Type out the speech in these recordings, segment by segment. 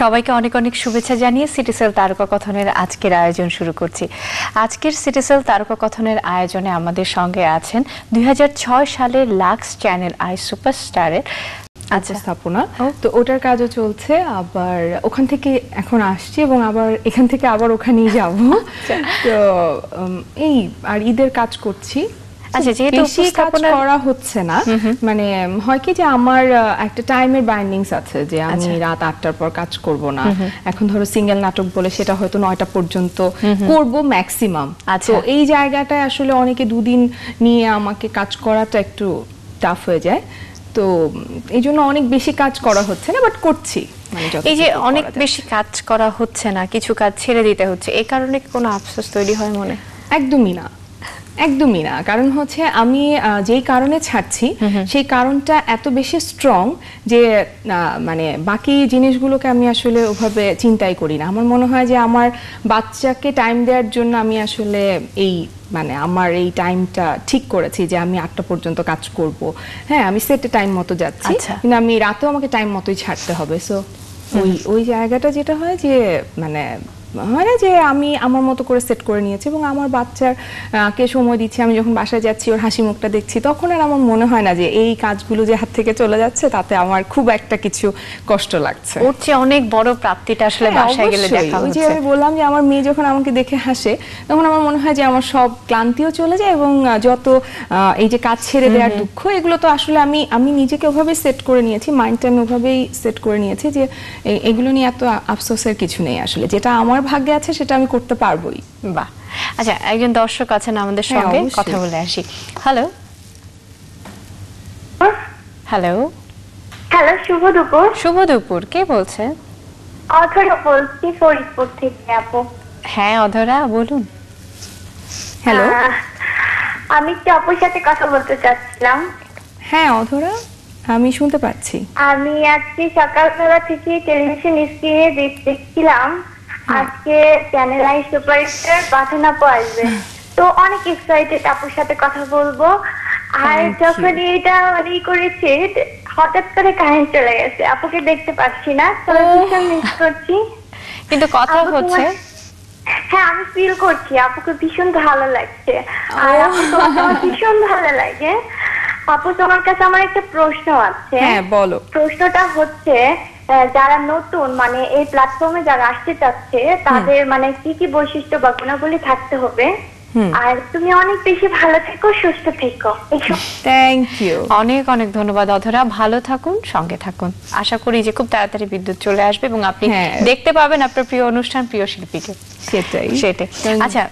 সবাইকে অনেক অনেক শুভেচ্ছা জানিয়ে সিটিসেল তারকা কথনের আজকের আয়োজন শুরু করছি। আজকের সিটিসেল তারকা কথনের আয়োজনে আমাদের সঙ্গে আছেন দুই সালের লাক্স চ্যানেল আই সুপারস্টারের আচ্ছা। স্থাপনা তো ওটার কাজও চলছে আবার ওখান থেকে এখন আসছি এবং আবার এখান থেকে আবার ওখানেই যাব। আচ্ছা। তো এই আর ঈদের কাজ করছি। আচ্ছা, যেহেতু বেশি কাজ করা হচ্ছে না মানে হয় কি যে আমার একটা টাইমের বাইন্ডিংস আছে যে আমি আচ্ছা। রাত আটটার পর কাজ করব না। এখন ধরো সিঙ্গেল নাটক বলে সেটা হয়তো নয়টা পর্যন্ত করব ম্যাক্সিমাম আচ্ছা। তো এই জায়গাটায় আসলে অনেকে দুদিন নিয়ে আমাকে কাজ করাটা একটু টাফ হয়ে যায়। তো এই জন্য অনেক বেশি কাজ করা হচ্ছে না বাট করছি। মানে এই যে অনেক বেশি কাজ করা হচ্ছে না কিছু কাজ ছেড়ে দিতে হচ্ছে এই কারণে কোনো আফসোস তৈরি হয় মনে? একদমই না। একদমই না। কারণ হচ্ছে আমি যেই কারণে ছাড়ছি সেই কারণটা এত বেশি স্ট্রং যে মানে বাকি জিনিসগুলোকে আমি আসলে ওভাবে চিন্তাই করি না। আমার মনে হয় যে আমার বাচ্চাকে টাইম দেওয়ার জন্য আমি আসলে এই মানে আমার এই টাইমটা ঠিক করেছি যে আমি আটটা পর্যন্ত কাজ করব। হ্যাঁ আমি সেটে টাইম মতো যাচ্ছি আচ্ছা। কিন্তু আমি রাতেও আমাকে টাইম মতোই ছাড়তে হবে। সো ওই ওই জায়গাটা যেটা হয় যে মানে হয় না যে আমি আমার মতো করে সেট করে নিয়েছি এবং আমার বাচ্চার কে সময় দিচ্ছি আমি যখন বাসায় যাচ্ছি ওর হাসি মুখটা দেখছি তখন আর আমার মনে হয় না যে এই কাজগুলো যে হাত থেকে চলে যাচ্ছে তাতে আমার খুব একটা কিছু কষ্ট লাগছে। ওর চেয়ে অনেক বড় প্রাপ্তিটা আসলে হ্যাঁ, বাসায় গেলে দেখা যে হচ্ছে। আমি বললাম যে আমার মেয়ে যখন আমাকে দেখে হাসে তখন আমার মনে হয় যে আমার সব ক্লান্তিও চলে যায় এবং যত এই যে কাজ ছেড়ে দেওয়ার দুঃখ এগুলো তো আসলে আমি আমি নিজেকে ওভাবেই সেট করে নিয়েছি মাইন্ডটা আমি ওভাবেই সেট করে নিয়েছি যে এগুলো নিয়ে এত আফসোসের কিছু নেই আসলে। যেটা আমার ভাগ্যে আছে সেটা আমি করতে পারবোই। বাহ। আচ্ছা একজন দর্শক আছেন আমাদের হ্যাঁ, সঙ্গে কথা বলে আসি। হ্যালো হ্যালো হ্যালো শুভ দুপুর। শুভ দুপুর কে বলছেন? অথরা বলছি ফরিদপুর থেকে আপু। হ্যাঁ অধরা বলুন। হ্যালো আমি একটু আপুর সাথে কথা বলতে চাচ্ছিলাম। হ্যাঁ অধরা আমি শুনতে পাচ্ছি। আমি আজকে সকালবেলা থেকে টেলিভিশন স্ক্রিনে দেখছিলাম। আজকে চ্যানেল আই সুপারস্টার বাঁধান আসবে। তো অনেক এক্সাইটেড আপুর সাথে কথা বলব। আর যখন এটা মানে করেছে হঠাৎ করে কারেন্ট চলে গেছে। আপুকে দেখতে পাচ্ছি না. ভীষণ মিস করছি। কিন্তু কথা হচ্ছে। হ্যাঁ আমি ফিল করছি। আপুকে ভীষণ ভালো লাগছে। আর। আপু তোমাকে আমার ভীষণ ভালো লাগে। আপু তোমার কাছে আমার একটা প্রশ্ন আছে। হ্যাঁ বলো। প্রশ্নটা হচ্ছে যারা নতুন মানে এই প্ল্যাটফর্মে যারা আসতে চাচ্ছে তাদের মানে কি কি বৈশিষ্ট্য বা গুণাবলী থাকতে হবে? আর তুমি অনেক বেশি ভালো থেকো সুস্থ থেকো। থ্যাংক ইউ অনেক অনেক ধন্যবাদ অধরা। ভালো থাকুন সঙ্গে থাকুন। আশা করি যে খুব তাড়াতাড়ি বিদ্যুৎ চলে আসবে এবং আপনি হ্যাঁ। দেখতে পাবেন আপনার প্রিয় অনুষ্ঠান প্রিয় শিল্পীকে। সেটাই। সেটাই। আচ্ছা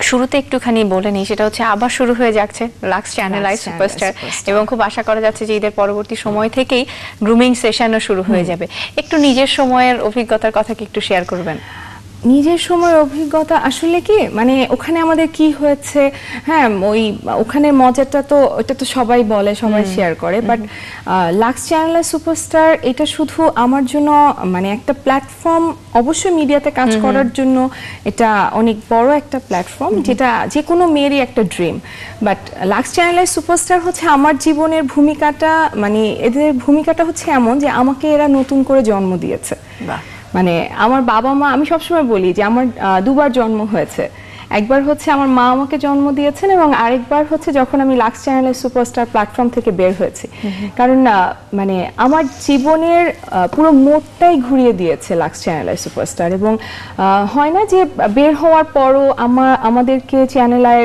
শুরুতে একটুখানি বলে নিই সেটা হচ্ছে আবার শুরু হয়ে যাচ্ছে লাক্স চ্যানেল আই সুপারস্টার। এবং খুব আশা করা যাচ্ছে যে ঈদের পরবর্তী সময় থেকেই গ্রুমিং সেশনও শুরু হয়ে যাবে। একটু নিজের সময়ের অভিজ্ঞতার কথা কি একটু শেয়ার করবেন। নিজের সময় অভিজ্ঞতা আসলে কি? মানে ওখানে আমাদের কি হয়েছে? হ্যাঁ ওই ওখানে মজাটা তো ওটা তো সবাই বলে সবাই শেয়ার করে বাট লাক্স চ্যানেলের সুপারস্টার এটা শুধু আমার জন্য মানে একটা প্ল্যাটফর্ম অবশ্যই মিডিয়াতে কাজ করার জন্য এটা অনেক বড় একটা প্ল্যাটফর্ম যেটা যে কোনো মেয়েরই একটা ড্রিম বাট লাক্স চ্যানেলের সুপারস্টার হচ্ছে আমার জীবনের ভূমিকাটা মানে এদের ভূমিকাটা হচ্ছে এমন যে আমাকে এরা নতুন করে জন্ম দিয়েছে। বাহ। মানে আমার বাবা মা আমি সবসময় বলি যে আমার দুবার জন্ম হয়েছে। একবার হচ্ছে আমার মা আমাকে জন্ম দিয়েছেন এবং আরেকবার হচ্ছে যখন আমি লাক্স চ্যানেলের সুপারস্টার প্ল্যাটফর্ম থেকে বের হয়েছি। কারণ আহ, মানে আমার জীবনের পুরো মোড়টাই ঘুরিয়ে দিয়েছে লাক্স চ্যানেলের সুপারস্টার এবং হয় না যে বের হওয়ার পরও আমার আমাদেরকে চ্যানেলের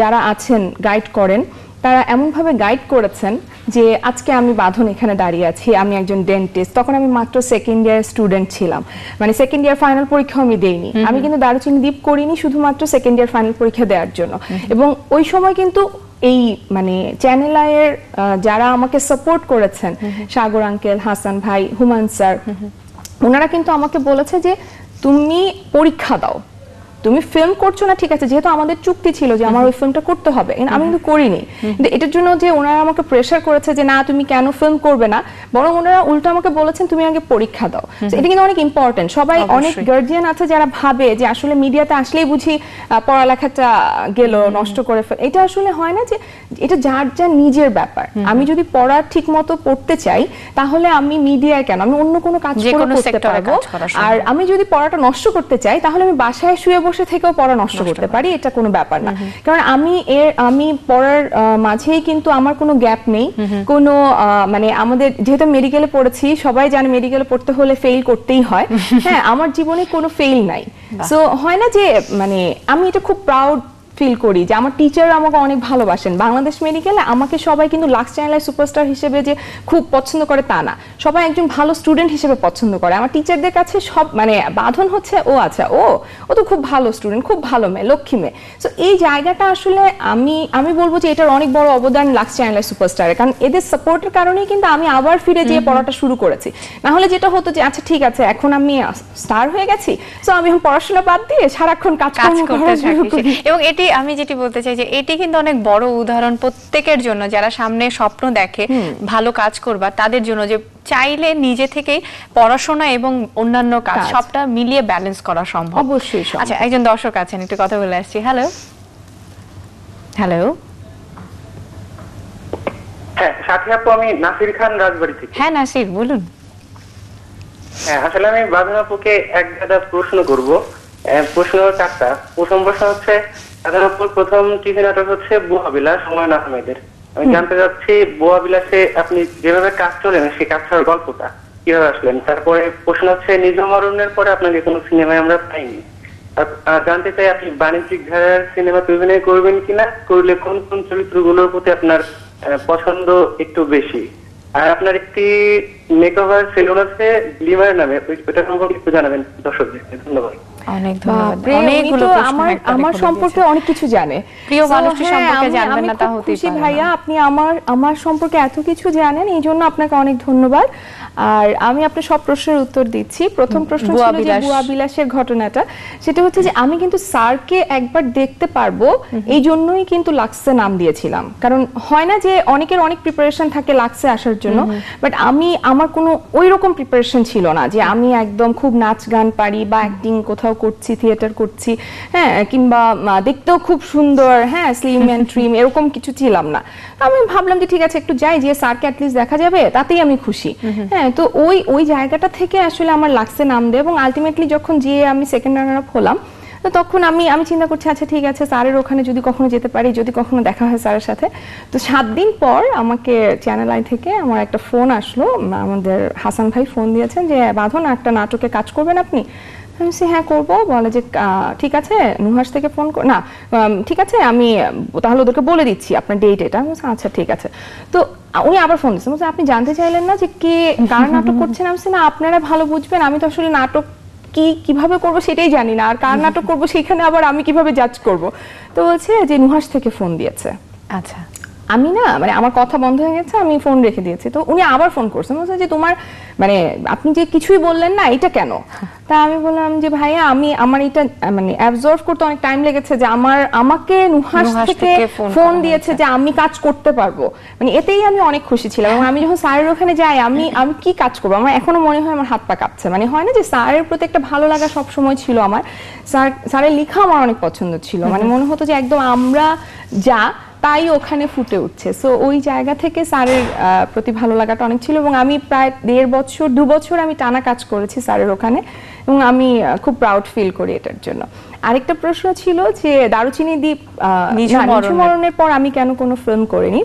যারা আছেন গাইড করেন তারা এমনভাবে গাইড করেছেন যে আজকে আমি বাঁধন এখানে দাঁড়িয়ে আছি আমি একজন ডেন্টিস্ট তখন আমি মাত্র সেকেন্ড ইয়ার স্টুডেন্ট ছিলাম। মানে সেকেন্ড ইয়ার ফাইনাল পরীক্ষা আমি দেইনি। আমি কিন্তু দারুচিনি দ্বীপ করিনি শুধুমাত্র সেকেন্ড ইয়ার ফাইনাল পরীক্ষা দেওয়ার জন্য। এবং ওই সময় কিন্তু এই মানে চ্যানেল আয়ের যারা আমাকে সাপোর্ট করেছেন সাগর আঙ্কেল হাসান ভাই হুমান স্যার ওনারা কিন্তু আমাকে বলেছে যে তুমি পরীক্ষা দাও। তুমি ফিল্ম করছ না ঠিক আছে যেহেতু আমাদের চুক্তি ছিল যে আমার ওই ফিল্মটা করতে হবে আমি কিন্তু করিনি। কিন্তু এটার জন্য যে ওনারা আমাকে প্রেশার করেছে যে না তুমি কেন ফিল্ম করবে না বরং ওনারা উল্টো আমাকে বলেছেন তুমি আগে পরীক্ষা দাও। এটা কিন্তু অনেক ইম্পর্টেন্ট সবাই অনেক গার্জিয়ান আছে যারা ভাবে যে আসলে মিডিয়াতে আসলেই বুঝি পড়ালেখাটা গেল নষ্ট করে ফেল এটা আসলে হয় না যে এটা যার যার নিজের ব্যাপার। আমি যদি পড়া ঠিক মতো পড়তে চাই তাহলে আমি মিডিয়ায় কেন? আমি অন্য কোনো কাজ করতে পারব। আর আমি যদি পড়াটা নষ্ট করতে চাই তাহলে আমি বাসায় শুয়ে বসে থেকেও পড়া নষ্ট করতে পারি এটা কোনো ব্যাপার না। কারণ আমি এর আমি পড়ার মাঝেই কিন্তু আমার কোনো গ্যাপ নেই। কোনো মানে আমাদের যেহেতু মেডিকেলে পড়েছি সবাই জানে মেডিকেলে পড়তে হলে ফেল করতেই হয়। হ্যাঁ আমার জীবনে কোনো ফেল নাই। সো হয় না যে মানে আমি এটা খুব প্রাউড ফিল করি যে আমার টিচার আমাকে অনেক ভালোবাসেন। বাংলাদেশ মেডিকেলে আমাকে সবাই কিন্তু লাক্স চ্যানেলের সুপারস্টার হিসেবে যে খুব পছন্দ করে তা না। সবাই একজন ভালো স্টুডেন্ট হিসেবে পছন্দ করে। আমার টিচারদের কাছে সব মানে বাঁধন হচ্ছে ও আচ্ছা ও ও তো খুব ভালো স্টুডেন্ট খুব ভালো মেয়ে লক্ষ্মী মেয়ে। সো এই জায়গাটা আসলে আমি আমি বলব যে এটার অনেক বড় অবদান লাক্স চ্যানেলের সুপারস্টারের কারণ এদের সাপোর্টের কারণেই কিন্তু আমি আবার ফিরে যেয়ে পড়াটা শুরু করেছি। না হলে যেটা হতো যে আচ্ছা ঠিক আছে এখন আমি স্টার হয়ে গেছি। সো আমি এখন পড়াশোনা বাদ দিয়ে সারাক্ষণ কাজ করতে থাকি এবং এটি আমি যেটি বলতে চাই যে এটি কিন্তু অনেক বড় উদাহরণ প্রত্যেকের জন্য। যারা সামনে স্বপ্ন দেখে ভালো কাজ করবা তাদের জন্য যে চাইলে নিজে থেকেই পড়াশোনা এবং অন্যান্য কাজ। সবটা মিলিয়ে ব্যালেন্স করা সম্ভব। অবশ্যই আচ্ছা একজন দর্শক আছেন একটু কথা বলে আসছি। হ্যালো হ্যালো হ্যাঁ সাথে আপু আমি নাসির খান রাজবাড়ি থেকে। হ্যাঁ নাসির বলুন। হ্যাঁ আসলে আমি বাদন আপুকে এক গাদা প্রশ্ন করব। প্রশ্ন চারটা। প্রথম প্রশ্ন হচ্ছে আপুর প্রথম টিভি নাটক হচ্ছে বুয়া বিলাস হুমায়ুন আহমেদের। আমি জানতে চাচ্ছি বুয়া বিলাসে আপনি যেভাবে কাজ চলেন সেই কাজ ছাড়ার গল্পটা কীভাবে আসলেন? তারপরে প্রশ্ন হচ্ছে নিজ মরণের পরে আপনাকে কোনো সিনেমায় আমরা পাইনি। জানতে চাই আপনি বাণিজ্যিক ধারার সিনেমা অভিনয় করবেন কিনা? করলে কোন কোন চরিত্রগুলোর প্রতি আপনার পছন্দ একটু বেশি? আর আপনার একটি মেকওভার সেলুন আছে লিমার নামে ওই- ওইটা সম্পর্কে একটু জানাবেন দর্শকদেরকে ধন্যবাদ। অনেক ধন্যবাদ। অনেকগুলো আমার আমার সম্পর্কে অনেক কিছু জানে। প্রিয় মানুষটি হ্যাঁ, সম্পর্কে আমি- জানবেন না তা হতেই পারে ভাইয়া আপনি আমার আমার সম্পর্কে এত কিছু জানেন এই জন্য আপনাকে অনেক ধন্যবাদ। আর আমি আপনার সব প্রশ্নের উত্তর দিচ্ছি। প্রথম প্রশ্ন ছিল যে বুয়া বিলাসের ঘটনাটা। সেটা হচ্ছে যে আমি কিন্তু স্যারকে একবার দেখতে পারব এই জন্যই কিন্তু লাক্সে নাম দিয়েছিলাম। কারণ হয় না যে অনেকের অনেক প্রিপারেশন থাকে লাক্সে আসার জন্য বাট আমি আমার কোনো ওই রকম প্রিপারেশন ছিল না যে আমি একদম খুব নাচ গান পারি বা অ্যাক্টিং কোথাও করছি থিয়েটার করছি হ্যাঁ কিংবা দেখতেও খুব সুন্দর হ্যাঁ স্লিম অ্যান্ড ট্রিম এরকম কিছু ছিলাম না। আমি ভাবলাম যে ঠিক আছে একটু যাই যে স্যারকে অ্যাটলিস্ট দেখা যাবে তাতেই আমি খুশি। হ্যাঁ তো ওই ওই জায়গাটা থেকে আসলে আমার লাগছে নাম দেয় এবং আলটিমেটলি যখন গিয়ে আমি সেকেন্ড রানার আপ হলাম তো তখন আমি আমি চিন্তা করছি আচ্ছা ঠিক আছে স্যারের ওখানে যদি কখনো যেতে পারি যদি কখনো দেখা হয় স্যারের সাথে। তো সাত দিন পর আমাকে চ্যানেল আই থেকে আমার একটা ফোন আসলো আমাদের হাসান ভাই ফোন দিয়েছেন যে বাঁধন একটা নাটকে কাজ করবেন আপনি? আমি বলছি, হ্যাঁ করব। বলে যে ঠিক আছে। নুহাস থেকে ফোন না ঠিক আছে আমি তাহলে ওদেরকে বলে দিচ্ছি আপনার ডেট এটা। আমি বলছি, আচ্ছা ঠিক আছে। তো উনি আবার ফোন দিচ্ছেন বলছে, আপনি জানতে চাইলেন না যে কে কার নাটক করছেন? আমি না আপনারা ভালো বুঝবেন। আমি তো আসলে নাটক কি কীভাবে করব সেটাই জানি না। আর কার নাটক করব সেখানে আবার আমি কীভাবে জাজ করব? তো বলছে যে নুহাস থেকে ফোন দিয়েছে। আচ্ছা। আমি না মানে আমার কথা বন্ধ হয়ে গেছে আমি ফোন রেখে দিয়েছি। তো উনি আবার ফোন করছেন। বলছেন যে তোমার মানে আপনি যে কিছুই বললেন না এটা কেন? তা আমি বললাম যে ভাইয়া আমি আমার এটা মানে অ্যাবজর্ভ করতে অনেক টাইম লেগেছে যে আমার আমাকে নুহাস থেকে ফোন দিয়েছে যে আমি কাজ করতে পারব। মানে এতেই আমি অনেক খুশি ছিলাম এবং আমি যখন স্যারের ওখানে যাই আমি আমি কি কাজ করব? আমার এখনও মনে হয় আমার হাত পা কাঁপছে। মানে হয় না যে স্যারের প্রতি একটা ভালো লাগা সব সময় ছিল আমার। স্যার স্যারের লেখা আমার অনেক পছন্দ ছিল। মানে মনে হতো যে একদম আমরা যা তাই ওখানে ফুটে উঠছে। সো ওই জায়গা থেকে স্যারের প্রতি ভালো লাগাটা অনেক ছিল এবং আমি প্রায় দেড় বছর দু বছর আমি টানা কাজ করেছি স্যারের ওখানে এবং আমি খুব প্রাউড ফিল করি এটার জন্য। আরেকটা প্রশ্ন ছিল যে দারুচিনি দ্বীপ মরণের। পর আমি কেন কোনো ফিল্ম করিনি?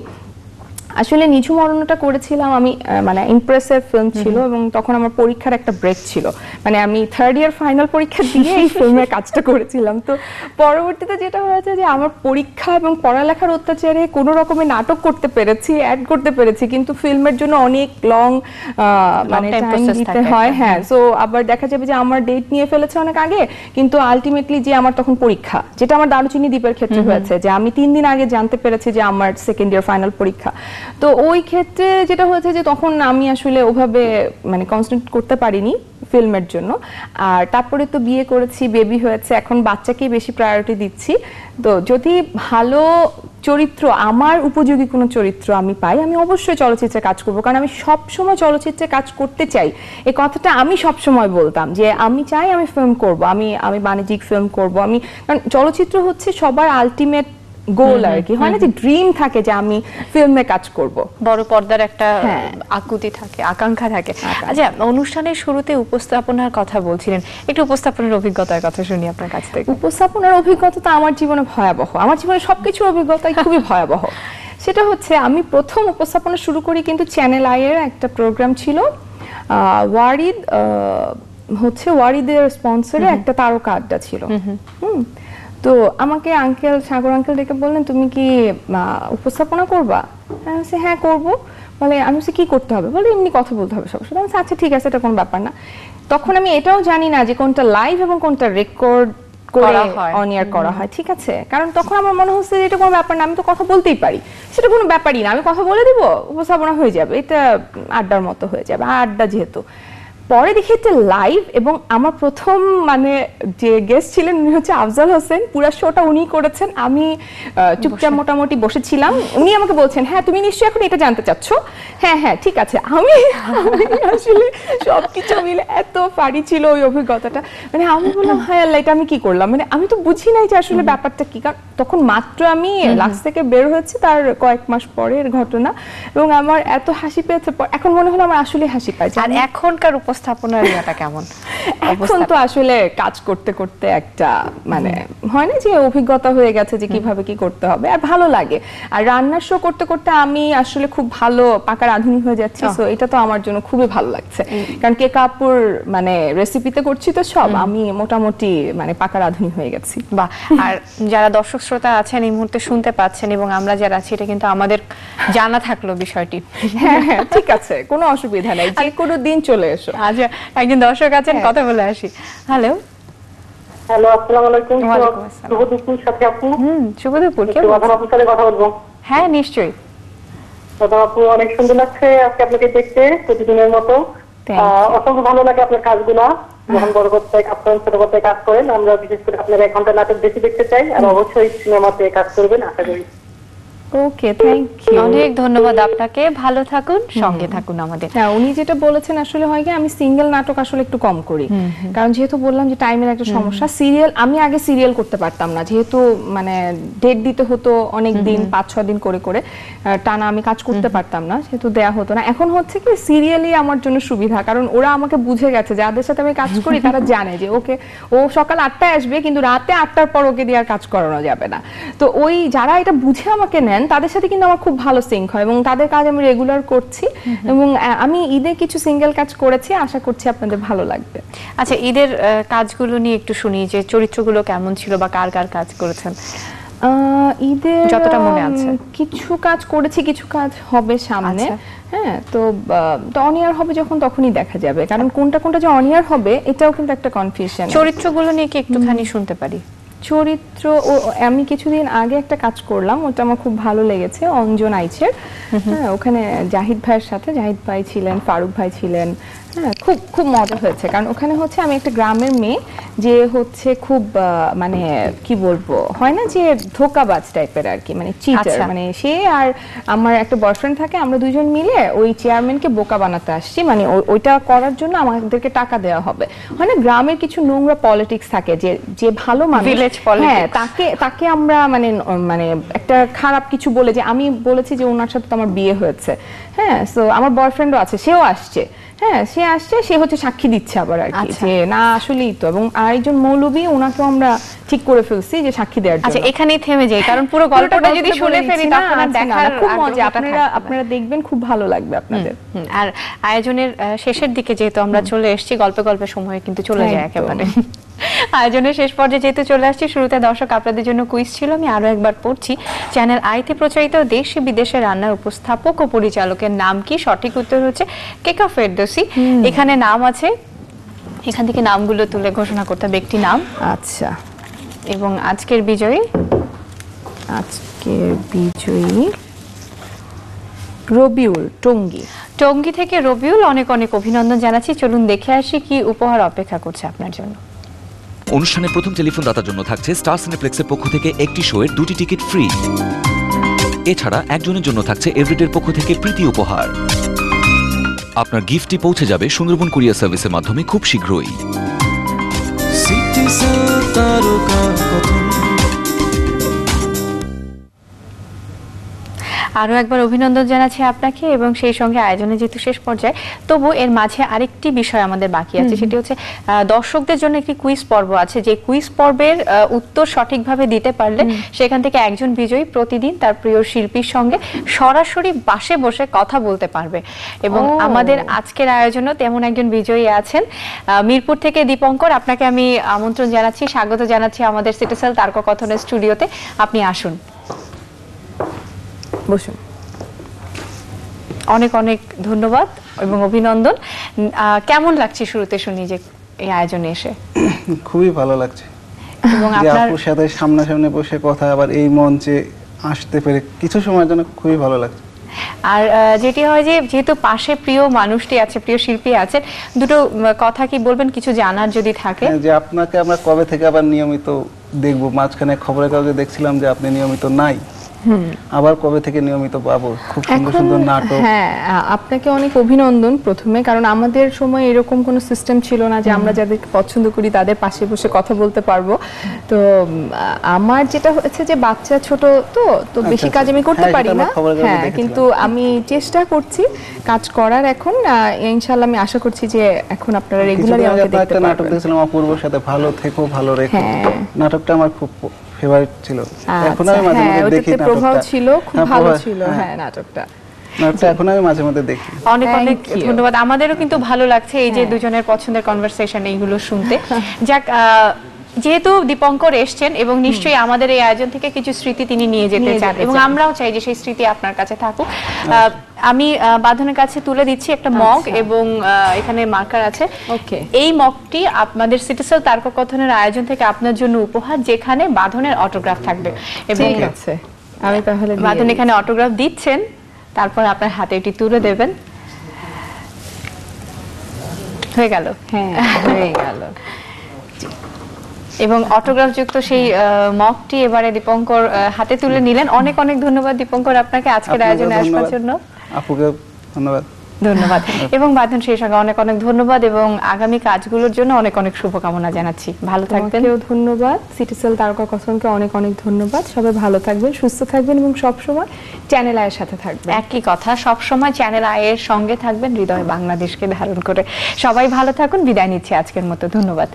আসলে নিঝুম অরণ্যটা করেছিলাম আমি মানে ইমপ্রেসিভ ফিল্ম ছিল এবং তখন আমার পরীক্ষার একটা ব্রেক ছিল। মানে আমি থার্ড ইয়ার ফাইনাল পরীক্ষা দিয়ে এই ফিল্মের কাজটা করেছিলাম। তো পরবর্তীতে যেটা হয়েছে যে আমার পরীক্ষা এবং পড়ালেখার অত্যাচারে কোনো রকমের নাটক করতে পেরেছি অ্যাড করতে পেরেছি কিন্তু ফিল্মের জন্য অনেক লং মানে টাইম দিতে হয়। হ্যাঁ সো আবার দেখা যাবে যে আমার ডেট নিয়ে ফেলেছে অনেক আগে কিন্তু আলটিমেটলি যে আমার তখন পরীক্ষা যেটা আমার দারুচিনি দ্বীপের ক্ষেত্রে হয়েছে যে আমি তিন দিন আগে জানতে পেরেছি যে আমার সেকেন্ড ইয়ার ফাইনাল পরীক্ষা। তো ওই ক্ষেত্রে যেটা হয়েছে যে তখন আমি আসলে ওভাবে মানে কনসেন্ট্রেট করতে পারিনি ফিল্মের জন্য। আর তারপরে তো বিয়ে করেছি বেবি হয়েছে, এখন বাচ্চাকেই বেশি প্রায়োরিটি দিচ্ছি। তো যদি ভালো চরিত্র, আমার উপযোগী কোনো চরিত্র আমি পাই, আমি অবশ্যই চলচ্চিত্রে কাজ করব। কারণ আমি সব সময় চলচ্চিত্রে কাজ করতে চাই। এই কথাটা আমি সব সময় বলতাম যে আমি চাই আমি ফিল্ম করব, আমি আমি বাণিজ্যিক ফিল্ম করব, আমি, কারণ চলচ্চিত্র হচ্ছে সবার আলটিমেট গোল আর কি। হয় না যে ড্রিম থাকে যে আমি ফিল্মে কাজ করব। বড় পর্দার একটা হ্যাঁ। আকুতি থাকে আকাঙ্ক্ষা থাকে। আচ্ছা অনুষ্ঠানের শুরুতে উপস্থাপনার কথা বলছিলেন। একটু উপস্থাপনার অভিজ্ঞতার কথা শুনি আপনার কাছ থেকে। উপস্থাপনার অভিজ্ঞতা তো আমার জীবনে ভয়াবহ। আমার জীবনে সবকিছু অভিজ্ঞতাই খুবই ভয়াবহ। সেটা হচ্ছে আমি প্রথম উপস্থাপনা শুরু করি কিন্তু চ্যানেল আই এর একটা প্রোগ্রাম ছিল। আহ, ওয়ারিদ আহ, হচ্ছে ওয়ারিদের স্পন্সরে একটা তারকা আড্ডা ছিল। হুম। তো আমাকে আঙ্কেল সাগর আঙ্কেল ডেকে বললেন তুমি কি উপস্থাপনা করবা? আমি বলছি, হ্যাঁ করব। বলে আমি বলছি, কি করতে হবে? বলে এমনি কথা বলতে হবে সবার সাথে। আমি আচ্ছা ঠিক আছে এটা কোনো ব্যাপার না। তখন আমি এটাও জানি না যে কোনটা লাইভ এবং কোনটা রেকর্ড করে অন ইয়ার করা হয় ঠিক আছে? কারণ তখন আমার মনে হচ্ছে যে এটা কোনো ব্যাপার না আমি তো কথা বলতেই পারি। সেটা কোনো ব্যাপারই না আমি কথা বলে দিব উপস্থাপনা হয়ে যাবে। এটা আড্ডার মতো হয়ে যাবে আড্ডা যেহেতু। পরে দেখি এটা লাইভ এবং আমার প্রথম মানে যে গেস্ট ছিলেন উনি হচ্ছে আফজাল হোসেন। পুরা শোটা উনি করেছেন। আমি চুপচাপ মোটামুটি বসেছিলাম। উনি আমাকে বলছেন হ্যাঁ তুমি নিশ্চয়ই এখন এটা জানতে চাচ্ছ? হ্যাঁ হ্যাঁ ঠিক আছে। আমি আসলে সবকিছু মিলে এত পারি ছিল ওই অভিজ্ঞতাটা। মানে আমি বললাম হায় আল্লাহ এটা আমি কি করলাম? মানে আমি তো বুঝি নাই যে আসলে ব্যাপারটা কি। কারণ তখন মাত্র আমি লাস্ট থেকে বের হয়েছি তার কয়েক মাস পরের ঘটনা। এবং আমার এত হাসি পেয়েছে। এখন মনে হলো আমার আসলে হাসি যে আর এখনকার উপস্থাপনার ইয়েটা কেমন? এখন তো আসলে কাজ করতে করতে একটা মানে হয় না যে অভিজ্ঞতা হয়ে গেছে যে কীভাবে কি করতে হবে আর ভালো লাগে। আর রান্নার শো করতে করতে আমি আসলে খুব ভালো পাকার আধুনিক হয়ে যাচ্ছি তো এটা তো আমার জন্য খুবই ভালো লাগছে। কারণ কে কাপুর মানে রেসিপিতে করছি তো সব আমি মোটামুটি মানে পাকার আধুনিক হয়ে গেছি। বা আর যারা দর্শক শ্রোতা আছেন এই মুহূর্তে শুনতে পাচ্ছেন এবং আমরা যারা আছি এটা কিন্তু আমাদের জানা থাকল বিষয়টি। হ্যাঁ হ্যাঁ ঠিক আছে কোনো অসুবিধা নাই যে কোনো দিন চলে এসো। আচ্ছা একজন দর্শক আছেন হ্যাঁ। কথা বলে আসি। হ্যালো হ্যালো আসসালামু আলাইকুম। শুভ দুপুর সাথে আপু? হুম শুভ দুপুর কে একটু বলছেন? বাধান আপুর সাথে কথা বলব? হ্যাঁ নিশ্চয়ই। বাধান আপু অনেক সুন্দর লাগছে আজকে আপনাকে দেখতে প্রতিদিনের মতো। আহ, অসংখ্য ভালো লাগে আপনার কাজগুলা। যখন বড় করতে কাজ করেন ছোট করতে কাজ করেন আমরা বিশেষ করে আপনার এক ঘণ্টা নাটক বেশি দেখতে চাই। আর অবশ্যই সিনেমাতে কাজ করবেন আশা করি। ওকে থ্যাংক ইউ অনেক ধন্যবাদ আপনাকে। ভালো থাকুন সঙ্গে থাকুন আমাদের। হ্যাঁ উনি যেটা বলেছেন আসলে হয় কি আমি সিঙ্গেল নাটক আসলে একটু কম করি। কারণ যেহেতু বললাম যে টাইমের একটা সমস্যা সিরিয়াল আমি আগে সিরিয়াল করতে পারতাম না। যেহেতু মানে ডেট দিতে হতো অনেক দিন পাঁচ ছ দিন করে করে টানা আমি কাজ করতে পারতাম না সেহেতু দেয়া হতো না। এখন হচ্ছে কি সিরিয়ালই আমার জন্য সুবিধা কারণ ওরা আমাকে বুঝে গেছে যাদের সাথে আমি কাজ করি তারা জানে যে ওকে ও সকাল আটটায় আসবে কিন্তু রাতে আটটার পর ওকে দিয়ে আর কাজ করানো যাবে না। তো ওই যারা এটা বুঝে আমাকে নেন তাদের সাথে কিন্তু আমার খুব ভালো সিঙ্ক হয় এবং তাদের কাজ আমি রেগুলার করছি এবং আমি ঈদে কিছু সিঙ্গেল কাজ করেছি আশা করছি আপনাদের ভালো লাগবে। আচ্ছা ঈদের কাজগুলো নিয়ে একটু শুনি যে চরিত্রগুলো কেমন ছিল বা কার কার কাজ করেছেন? ঈদের যতটা মনে আছে। কিছু কাজ করেছি কিছু কাজ হবে সামনে। আচ্ছা। হ্যাঁ তো অনিয়ার হবে যখন তখনই দেখা যাবে। কারণ কোনটা কোনটা যে অনিয়ার হবে এটাও কিন্তু একটা কনফিউশন চরিত্রগুলো নিয়ে কি একটুখানি শুনতে পারি? চরিত্র ও আমি কিছুদিন আগে একটা কাজ করলাম ওটা আমার খুব ভালো লেগেছে অঞ্জন আইচের। হ্যাঁ ওখানে জাহিদ ভাইয়ের সাথে জাহিদ ভাই ছিলেন ফারুক ভাই ছিলেন হ্যাঁ খুব খুব মজা হয়েছে। কারণ ওখানে হচ্ছে আমি একটা গ্রামের মেয়ে যে হচ্ছে খুব মানে কি বলব হয় না যে ধোকাবাজ টাইপের আর কি মানে চিটার আচ্ছা। মানে সে আর আমার একটা বয়ফ্রেন্ড থাকে আমরা দুজন মিলে ওই চেয়ারম্যানকে বোকা বানাতে আসছি। মানে ওইটা করার জন্য আমাদেরকে টাকা দেওয়া হবে। হয় না গ্রামের কিছু নোংরা পলিটিক্স থাকে যে যে ভালো মানুষ হ্যাঁ তাকে তাকে আমরা মানে মানে একটা খারাপ কিছু বলে যে আমি বলেছি যে ওনার সাথে তো আমার বিয়ে হয়েছে। হ্যাঁ সো আমার বয়ফ্রেন্ডও আছে সেও আসছে। হ্যাঁ সে আসছে সে হচ্ছে সাক্ষী দিচ্ছে আবার আর কি আচ্ছা। যে না আসলেই তো এবং আরেকজন মৌলবী ওনাকেও আমরা ঠিক করে ফেলছি যে সাক্ষী দেওয়ার জন্য। আচ্ছা এখানেই থেমে যাই কারণ পুরো গল্পটা যদি শুনে ফেলি তখন আর দেখার আচ্ছা, খুব মজা আপনারা আপনারা দেখবেন খুব ভালো লাগবে আপনাদের। আর আয়োজনের শেষের দিকে যেহেতু আমরা চলে এসেছি গল্পে গল্পে সময় কিন্তু চলে যায় একেবারে। আয়োজনের শেষ পর্যায়ে যেহেতু চলে আসছি শুরুতে দর্শক আপনাদের জন্য কুইজ ছিল আমি আরও একবার পড়ছি। চ্যানেল আইতে প্রচারিত দেশ বিদেশে রান্নার উপস্থাপক ও পরিচালকের নাম কি? সঠিক উত্তর হচ্ছে কেকা ফেরদোসি। এখানে নাম আছে এখান থেকে নামগুলো তুলে ঘোষণা করতে হবে একটি নাম। আচ্ছা। এবং আজকের বিজয়ী আজকের বিজয়ী রবিউল টঙ্গী। টঙ্গী থেকে রবিউল অনেক অনেক অভিনন্দন জানাচ্ছি। চলুন দেখে আসি কি উপহার অপেক্ষা করছে আপনার জন্য। অনুষ্ঠানে প্রথম টেলিফোন দাতার জন্য থাকছে স্টার সিনেপ্লেক্সের পক্ষ থেকে একটি শোয়ের দুটি টিকিট ফ্রি। এছাড়া একজনের জন্য থাকছে এভরিডের পক্ষ থেকে প্রীতি উপহার। আপনার গিফটটি পৌঁছে যাবে সুন্দরবন কুরিয়ার সার্ভিসের মাধ্যমে খুব শীঘ্রই। সিটি আরও একবার অভিনন্দন জানাচ্ছি আপনাকে এবং সেই সঙ্গে আয়োজনে যেহেতু শেষ পর্যায়ে তবু এর মাঝে আরেকটি বিষয় আমাদের বাকি আছে সেটি হচ্ছে দর্শকদের জন্য একটি কুইজ পর্ব আছে যে কুইজ পর্বের উত্তর সঠিকভাবে দিতে পারলে সেখান থেকে একজন বিজয়ী প্রতিদিন তার প্রিয় শিল্পীর সঙ্গে সরাসরি বাসে বসে কথা বলতে পারবে। এবং আমাদের আজকের আয়োজনও তেমন একজন বিজয়ী আছেন। মিরপুর থেকে দীপঙ্কর আপনাকে আমি আমন্ত্রণ জানাচ্ছি স্বাগত জানাচ্ছি আমাদের সিটিসেল তারককথনের স্টুডিওতে। আপনি আসুন। বসুন। অনেক অনেক ধন্যবাদ এবং অভিনন্দন। কেমন লাগছে শুরুতে শুনি যে এই আয়োজনে এসে? খুবই ভালো লাগছে। এবং আপনার সাথে সামনাসামনি বসে কথা আবার এই মঞ্চে আসতে পেরে কিছু সময়ের জন্য খুবই ভালো লাগছে। আর যেটি হয় যে যেহেতু পাশে প্রিয় মানুষটি আছে প্রিয় শিল্পী আছে দুটো কথা কি বলবেন? কিছু জানার যদি থাকে। হ্যাঁ, যে আপনাকে আমরা কবে থেকে আবার নিয়মিত দেখব? মাঝখানে খবরের কাগজে দেখছিলাম যে আপনি নিয়মিত নাই। আবার কবে থেকে নিয়মিত পাবো? খুব সুন্দর সুন্দর নাটক। হ্যাঁ আপনাকে অনেক অভিনন্দন প্রথমে কারণ আমাদের সময় এরকম কোনো সিস্টেম ছিল না যে আমরা যাদেরকে পছন্দ করি তাদের পাশে বসে কথা বলতে পারব। তো আমার যেটা হচ্ছে যে বাচ্চা ছোট তো তো বেশি আচ্ছা, কাজ আমি করতে হ্যাঁ, পারি না। হ্যাঁ কিন্তু আমি চেষ্টা করছি কাজ করার এখন। আহ, ইনশাল্লাহ আমি আশা করছি যে এখন আপনারা রেগুলারই আমাকে দেখতে একটা নাটক দেখছিলাম অপূর্বর সাথে ভালো থেকো ভালো রেখো। হ্যাঁ। নাটকটা আমার খুব ফেভারিট ছিল। এখন আচ্ছা, আমি মাঝে মাঝে দেখি নাটকটা প্রভাব ছিল খুব হ্যাঁ, ভালো ছিল হ্যাঁ, হ্যাঁ নাটকটা। এখন আমি মাঝে মধ্যে দেখি। অনেক অনেক ধন্যবাদ। আমাদেরও কিন্তু ভালো লাগছে এই যে হ্যাঁ। দুজনের পছন্দের কনভারসেশন এইগুলো শুনতে। যাক আহ, যেহেতু দীপঙ্কর এসছেন এবং নিশ্চয়ই আমাদের এই আয়োজন থেকে কিছু স্মৃতি তিনি নিয়ে যেতে চান এবং আমরাও চাই যে সেই স্মৃতি আপনার কাছে থাকুক। আহ, আমি বাঁধনের কাছে তুলে দিচ্ছি একটা মগ আচ্ছা। এবং এখানে মার্কার আছে. এই মগটি আপনাদের সিটিসেল তারককথনের আয়োজন থেকে আপনার জন্য উপহার যেখানে বাঁধনের অটোগ্রাফ থাকবে। এবং আছে। আমি তাহলে বাঁধন এখানে অটোগ্রাফ দিচ্ছেন তারপর আপনার হাতে এটি তুলে দেবেন। হয়ে গেল। হ্যাঁ হয়ে গেল। এবং অটোগ্রাফ যুক্ত সেই আহ, মগটি এবারে দীপঙ্কর হাতে তুলে নিলেন। অনেক অনেক ধন্যবাদ দীপঙ্কর আপনাকে আজকের আয়োজনে আসবার জন্য। আপুকে ধন্যবাদ। ধন্যবাদ। এবং বাঁধন সেই সঙ্গে অনেক অনেক ধন্যবাদ এবং আগামী কাজগুলোর জন্য অনেক অনেক শুভকামনা জানাচ্ছি। ভালো থাকবেন। ধন্যবাদ। সিটিসেল তারকা কসমকে অনেক অনেক ধন্যবাদ। সবাই ভালো থাকবেন সুস্থ থাকবেন এবং সবসময় চ্যানেল আয়ের সাথে থাকবেন। একই কথা সবসময় চ্যানেল আয়ের সঙ্গে থাকবেন। হৃদয় বাংলাদেশকে ধারণ করে। সবাই ভালো থাকুন। বিদায় নিচ্ছি আজকের মতো। ধন্যবাদ।